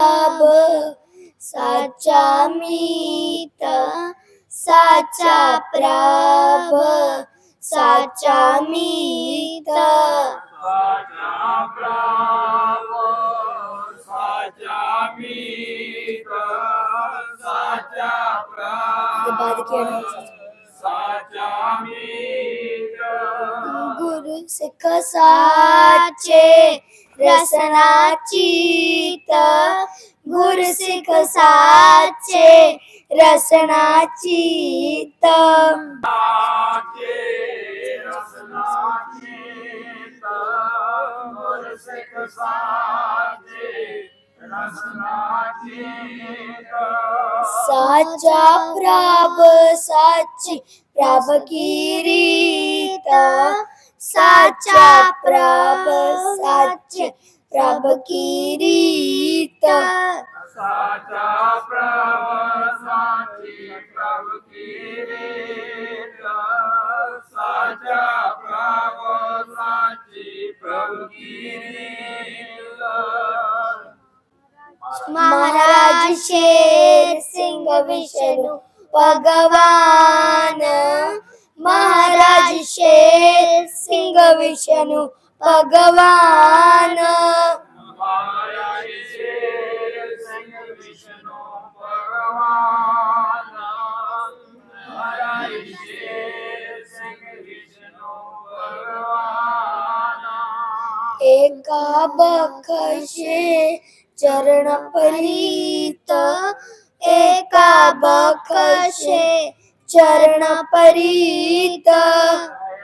ਪ੍ਰਭ ਸਾਚਾ ਮੀਤ ਸਾਚਾ ਪ੍ਰਭ ਸਾਚਾ ਮੀਤ। ਸਾਚਾ ਪ੍ਰਭ ਸਾਚਾ ਮੀਤ ਸਾਚਾ ਪ੍ਰਭ। ਬਾਦ ਕਿਹੜਾ ਸਾਚਾ ਮੀਤ। ਗੁਰੂ ਸਿੱਖ ਸਾਚੇ रसना चित गुर सिख साचे रसना चित साचा प्रभ सच प्रभ की रीता ਸਾਚਾ ਪ੍ਰਭ ਸੱਚ ਪ੍ਰਭ ਕੀ ਰੀਤ? ਸਾਚਾ ਪ੍ਰਭ ਸਾਚੀ ਪ੍ਰਭ ਕੀ ਰੀਤ? ਸਾਚਾ ਪ੍ਰਭ ਸਾਚੀ ਪ੍ਰਭ ਕੀ ਰੀਤ? ਮਹਾਰਾਜ ਸ਼ੇਰ ਸਿੰਘ ਵਿਸ਼ਨੂੰ ਭਗਵਾਨ ਮਹਾਰਾਜ ਸ਼ੇਰ ભવિષ્યનું ભગવાન. એકા બખશે ચરણ પરિત. એકા બખશે ચરણ પરિત.